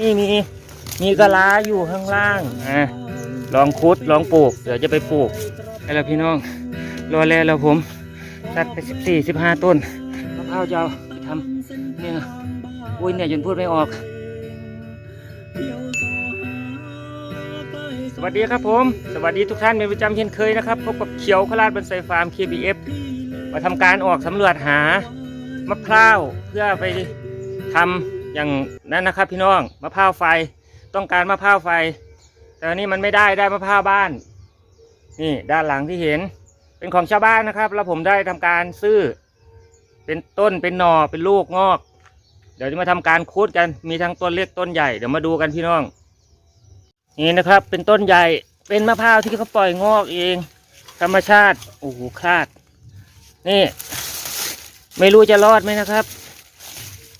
นี่มีมีกะลาอยู่ข้างล่างอะลองคุดลองปลูก เดี๋ยวจะไปปลูกไปแล้วพี่น้อง รอแล้วแล้วผมตัดไปสิบสี่สิบห้าต้นมะพร้าวจะเอาไปทำเนี่ยอุ้ยเนี่ยจนพูดไม่ออก สวัสดีครับผม สวัสดีทุกท่านเป็นประจำเช่นเคยนะครับพบกับเขียวขลาดบนไซฟาร์ม KBF มาทำการออกสำรวจหามะพร้าวเพื่อไปทำ อย่างนั้นนะครับ พี่น้องมะพร้าวไฟต้องการมะพร้าวไฟ แต่อันนี้มันไม่ได้ได้มะพร้าวบ้าน นี่ด้านหลังที่เห็น เป็นของชาวบ้านนะครับ แล้วผมได้ทำการซื้อ เป็นต้นเป็นหน่อเป็นลูกงอก เดี๋ยวจะมาทำการคูดกันมีทั้งต้นเล็กต้นใหญ่เดี๋ยวมาดูกันพี่น้อง นี่นะครับ เป็นต้นใหญ่เป็นมะพร้าวที่เขาปล่อยงอกเอง ธรรมชาติโอ้โหคลาด นี่ ไม่รู้จะรอดไหมนะครับ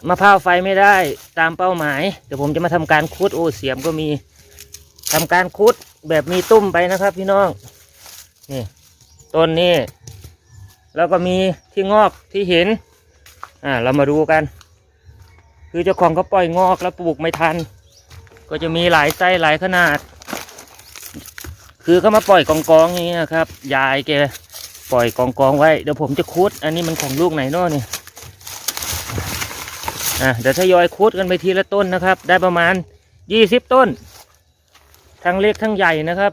มะพร้าวไฟไม่ได้ตามเป้าหมาย เดี๋ยวผมจะมาทำการคุดโอ้เสียมก็มีทำการคุดแบบมีตุ้มไปนะครับ พี่น้องนี่ต้นนี้แล้วก็มีที่งอกที่เห็น อ่า เรามาดูกัน คือเจ้าของเขาปล่อยงอกแล้วปลูกไม่ทัน ก็จะมีหลายไส้หลายขนาด คือเขามาปล่อยกองกองอย่างนี้นะครับ ยายแกปล่อยกองกองไว้ เดี๋ยวผมจะคุด อันนี้มันของลูกไหนเนาะนี่ อะเดี๋ยวทยอยคุดกันไปทีละต้นนะครับ ได้ประมาณยี่สิบต้น ทั้งเล็กทั้งใหญ่นะครับ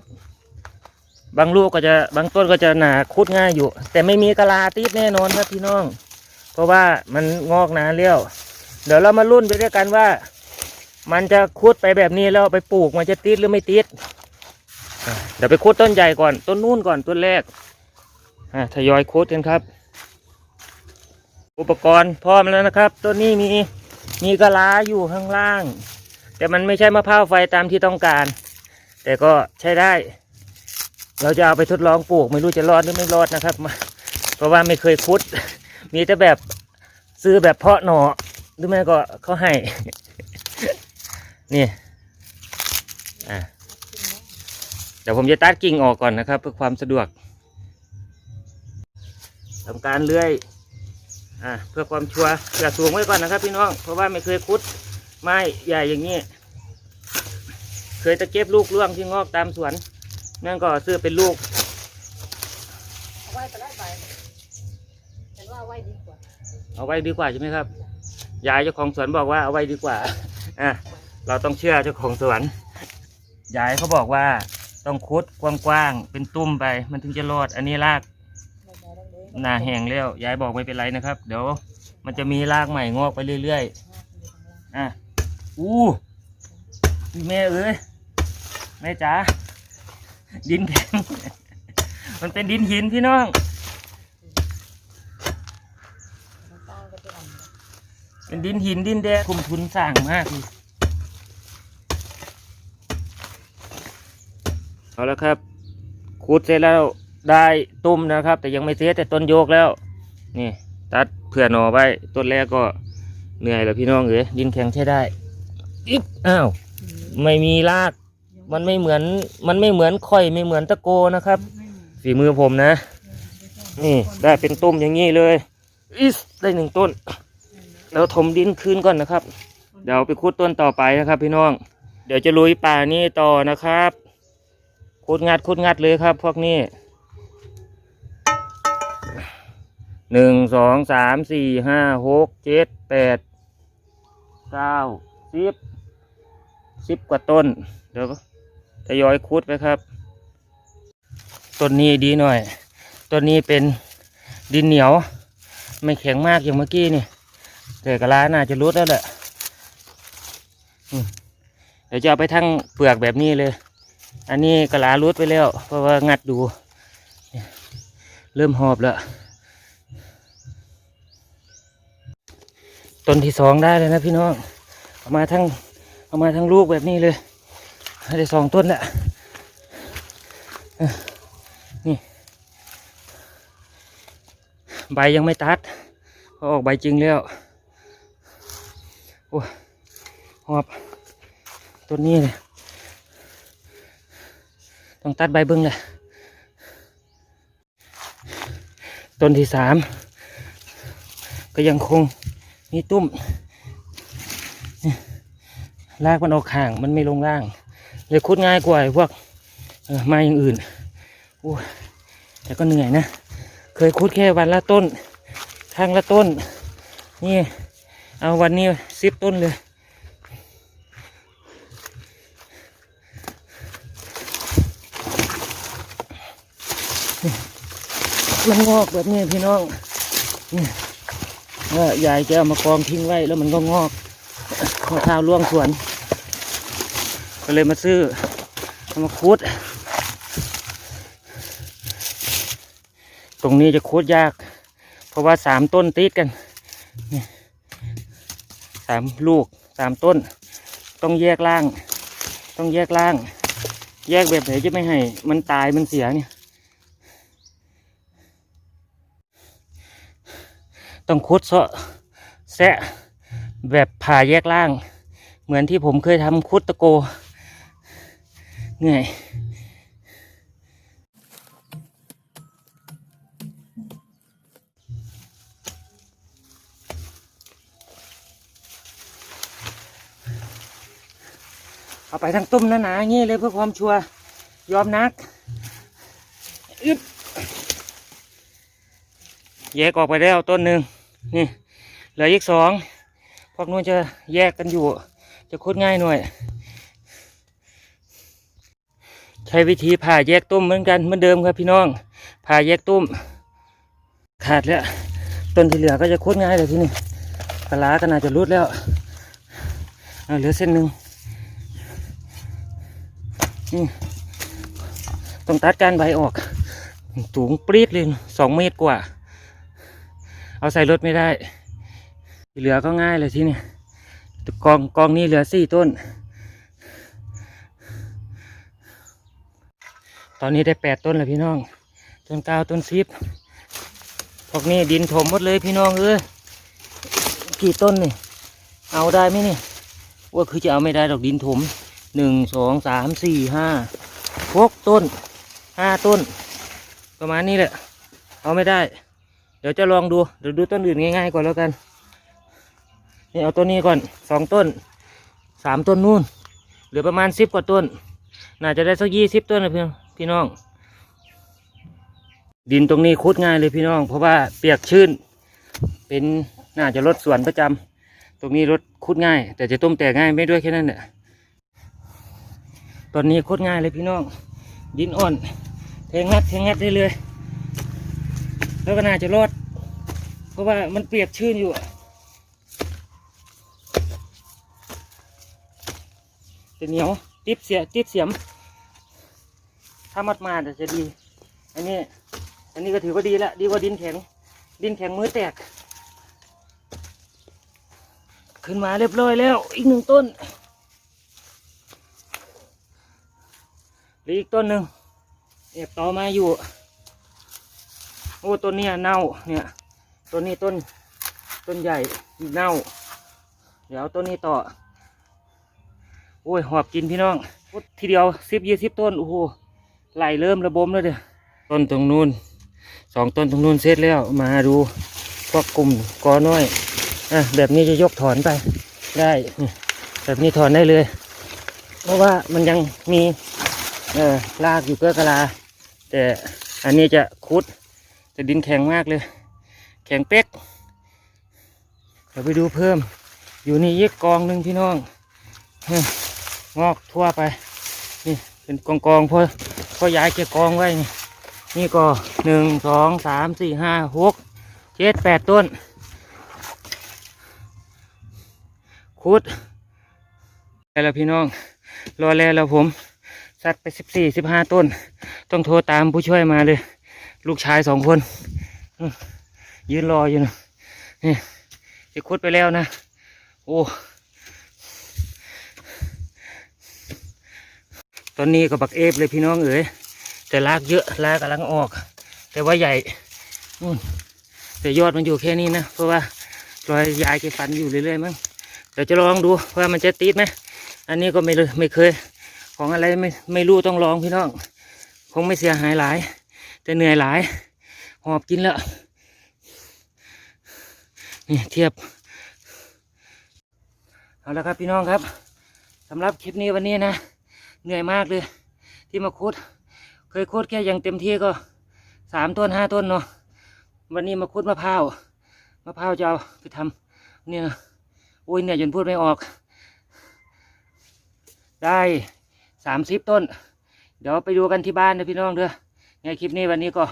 บางลูกก็จะบางต้นก็จะหนาคุดง่ายอยู่ แต่ไม่มีกะลาติดแน่นอนครับพี่น้อง เพราะว่ามันงอกนานแล้วเดี๋ยวเรามาลุ้นไปด้วยกันว่า มันจะคุดไปแบบนี้แล้วไปปลูกมันจะติดหรือไม่ติดเดี๋ยวไปคุดต้นใหญ่ก่อนต้นนู่นก่อนต้นแรกอะทยอยคุดกันครับ อุปกรณ์พร้อมแล้วนะครับ ต้นนี้มี มีกะลาอยู่ข้างล่าง แต่มันไม่ใช่มะพร้าวไฟตามที่ต้องการ แต่ก็ใช้ได้ เราจะเอาไปทดลองปลูก ไม่รู้จะรอดหรือไม่รอดนะครับ เพราะว่าไม่เคยคุด มีแต่แบบซื้อแบบเพาะหน่อหรือไม่ก็เขาให้ นี่อะเดี๋ยวผมจะตัดกิ่งออกก่อนนะครับ เพื่อความสะดวกทำการเลื่อย อะเพื่อความชัวร์อย่าสูงไว้ก่อนนะครับ พี่น้องเพราะว่าไม่เคยคุดไม้ใหญ่อย่างนี้ เคยตะเก็บลูกร่วงที่งอกตามสวน นั่นก็ซื้อเป็นลูกเอาไว้ก็ได้ไปฉันว่าเอาไว้ดีกว่าเอาไว้ดีกว่าใช่ไหมครับยายเจ้าของสวนบอกว่าเอาไว้ดีกว่าอะเราต้องเชื่อเจ้าของสวนยายเขาบอกว่าต้องคุดกว้างๆเป็นตุ้มไป มันถึงจะรอดอันนี้ราก หนาแห้งแล้วยายบอกไม่เป็นไรนะครับ เดี๋ยวมันจะมีรากใหม่งอกไปเรื่อยๆอะอู้แม่เอ้ยแม่จ๋าดินแข็งมันเป็นดินหินพี่น้อง เป็นดินหินดินแดงคุมทุนสร้างมากเลยเอาแล้วครับขุดเสร็จแล้ว ได้ตุ้มนะครับ แต่ยังไม่เสียแต่ต้นโยกแล้ว นี่ ตัดเผื่อหนอไว้ต้นแรกก็เหนื่อยแล้วพี่น้องเอ๋ยดินแข็งใช้ได้อิ๊บอ้าวไม่มีราก มันไม่เหมือน มันไม่เหมือนข่อยไม่เหมือนตะโกนะครับ ฝีมือผมนะ นี่ได้เป็นตุ้มอย่างนี้เลยอิสได้หนึ่งต้นเราถมดินคืนก่อนนะครับ เดี๋ยวไปขุดต้นต่อไปนะครับ พี่น้อง เดี๋ยวจะลุยป่านี้ต่อนะครับขุดงัดขุดงัดเลยครับ พวกนี้ หนึ่งสองสามสี่ห้าหกเจ็ดแปดเก้าสิบสิบกว่าต้น เดี๋ยวทยอยขุดไปครับ ต้นนี้ดีหน่อย ต้นนี้เป็นดินเหนียว ไม่แข็งมากอย่างเมื่อกี้นี่แต่กระลาน่าจะรุดแล้วแหละเดี๋ยวจะเอาไปทั้งเปลือกแบบนี้เลย อันนี้กระลารุดไปแล้ว เพราะว่างัดดู เริ่มหอบแล้ว ต้นที่สองได้เลยนะพี่น้องเอามาทั้งเอามาทั้งลูกแบบนี้เลยได้สองต้นแหล้วเออนี่ใบยังไม่ตัดพอออกใบจริงแล้วโอ้หอบต้นนี้เลยต้องตัดใบเบิ้งเลยต้นที่สามก็ยังคง มีตุ้มนี่ลากมันออกห่างมันไม่ลงล่าง เลยคุดง่ายกว่าพวกไมาอย่างอื่นโอ้แต่ก็เหนื่อยนะ เคยคุดแค่วันละต้นครั้งละต้น นี่ เอาวันนี้สิบต้นเลยมันงอกแบบนี้พี่น้องนี่ ว่ายายแกเอามากองทิ้งไว้แล้วมันก็งอกมะพร้าวร่วงสวน ก็เลยมาซื้อเอามาคุด ตรงนี้จะคุดยาก เพราะว่าสามต้นติดกันนี่สามลูกสามต้น ต้องแยกล่าง ต้องแยกล่าง แยกแบบไหนจะไม่ให้ มันตายมันเสียเนี่ย ต้องคุดเสาะแซะแบบผ่าแยกล่าง เหมือนที่ผมเคยทำคุดตะโกเหนื่อยเอาไปทั้งตุ้มหนาๆอย่างงี้เลยเพื่อความชัวร์ยอมนักอึดแยกออกไปแล้วต้นหนึ่ง นี่เหลืออีกสองพวกนู้นจะแยกกันอยู่ จะคุดง่ายหน่อย ใช้วิธีผ่าแยกตุ้มเหมือนกันเหมือนเดิมครับพี่น้องผ่าแยกตุ้ม ขาดแล้วต้นที่เหลือก็จะคุดง่ายเลยที่นี่กะลาก็น่าจะรุดแล้วเอาเหลือเส้นหนึ่งนี่ต้องตัดการใบออกสูงปรีดเลยสองเมตรกว่า เอาใส่รถไม่ได้ที่เหลือก็ง่ายเลยที่นี่กองกองนี้เหลือสี่ต้น ตอนนี้ได้แปดต้นแล้วพี่น้อง ต้นเก้าต้นสิบพวกนี้ดินถมหมดเลยพี่น้องเอ้กี่ต้นนี่ เอาได้ไหมนี่ว่าคือจะเอาไม่ได้ดอกดินถมหนึ่งสองสามสี่ห้าหกต้นห้าต้น ประมาณนี้แหละ เอาไม่ได้ เดี๋ยวจะลองดู เดี๋ยวดูต้นอื่นง่ายๆก่อนแล้วกัน นี่เอาต้นนี้ก่อนสองต้นสามต้นนู่นเหลือประมาณสิบกว่าต้น น่าจะได้สักยี่สิบต้นนะพี่พี่น้อง ดินตรงนี้คุดง่ายเลยพี่น้อง เพราะว่าเปียกชื้น เป็นน่าจะลดส่วนประจำตรงนี้รถคุดง่าย แต่จะต้มแตกง่ายไม่ด้วยแค่นั้นแหละตอนนี้คุดง่ายเลยพี่น้อง ดินอ่อนเทงัดเทงัดได้เลย แล้วก็น่าจะรอด เพราะว่ามันเปียกชื้นอยู่จะเหนียวติดเสียติดเสียม ถ้ามัดมาจะดี อันนี้ อันนี้ก็ถือว่าดีละดีกว่าดินแข็ง ดินแข็งมือแตก ขึ้นมาเรียบร้อยแล้ว อีกหนึ่งต้นหลืออีกต้นหนึ่งแอบต่อมาอยู่ อ้ต้นเนี้ยเน่าเนี่ยต้นนี้ต้นต้นใหญ่เน่า เดี๋ยวต้นนี้ต่อ โอ้ยหอบกินพี่น้องพุดทีเดียวสิบยี่สิบต้นโอ้โหไหลเริ่มระบมแล้วเด้อต้นตรงนู้นสองต้นตรงนู้นเสร็จแล้วมาดูพวกกลุ่มกอน้อยอะแบบนี้จะยกถอนไปได้แบบนี้ถอนได้เลย เพราะว่ามันยังมีเออรากอยู่เกื้อกะลา แต่อันนี้จะคุด แต่ดินแข็งมากเลย แข็งเป๊กเดี๋ยวไปดูเพิ่ม อยู่นี่ยีกกองหนึ่งพี่น้องงอกทั่วไป นี่เป็นกองกองพอพอย้ายเก็บกองไว้ นี่นี่ก็หนึ่งสองสามสี่ห้าหกเจ็ดแปดต้นคุดแล้วพี่น้อง รอแล้วแล้วผมสัตว์ไปสิบสี่สิบห้าต้น ต้องโทรตามผู้ช่วยมาเลย ลูกชายสองคน ยืนรออยู่นะนี่จะคุดไปแล้วนะ โอ้ตอนนี้ก็บักเอฟเลยพี่น้องเอ๋ยแต่ลากเยอะลากกำลังออก แต่ว่าใหญ่นู่นแต่ยอดมันอยู่แค่นี้นะ เพราะว่ารอยยายแกฟันอยู่เรื่อยๆมั้งเดี๋ยวจะลองดูว่ามันจะติดไหมอันนี้ก็ไม่เลยไม่เคย ของอะไรไม่ไม่รู้ต้องลองพี่น้อง คงไม่เสียหายหลาย แต่เหนื่อยหลาย หอบกินแล้วนี่เทียบ เอาละครับพี่น้องครับสำหรับคลิปนี้วันนี้นะ เหนื่อยมากเลย ที่มาคุด เคยคุดแค่อย่างเต็มที่ก็สามต้นห้าต้นเนาะวันนี้มาคุดมะพร้าวมะพร้าวจะเอาไปทำเนี่ยโอ้ยเนี่ยจนพูดไม่ออก ได้สามสิบต้น เดี๋ยวไปดูกันที่บ้านนะพี่น้องเด้อ ไงคลิปนี้วันนี้ก็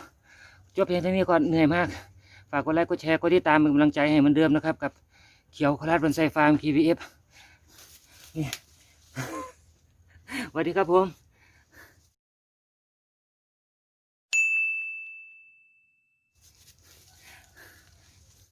จบเพียงเท่านี้ก่อนเหนื่อยมาก ฝากกดไลค์กดแชร์กดติดตามเป็นกำลังใจให้เหมือนเดิมนะครับ กับเขียวคราดบนไซฟาร์ม KVF นี่สวัสดีครับผม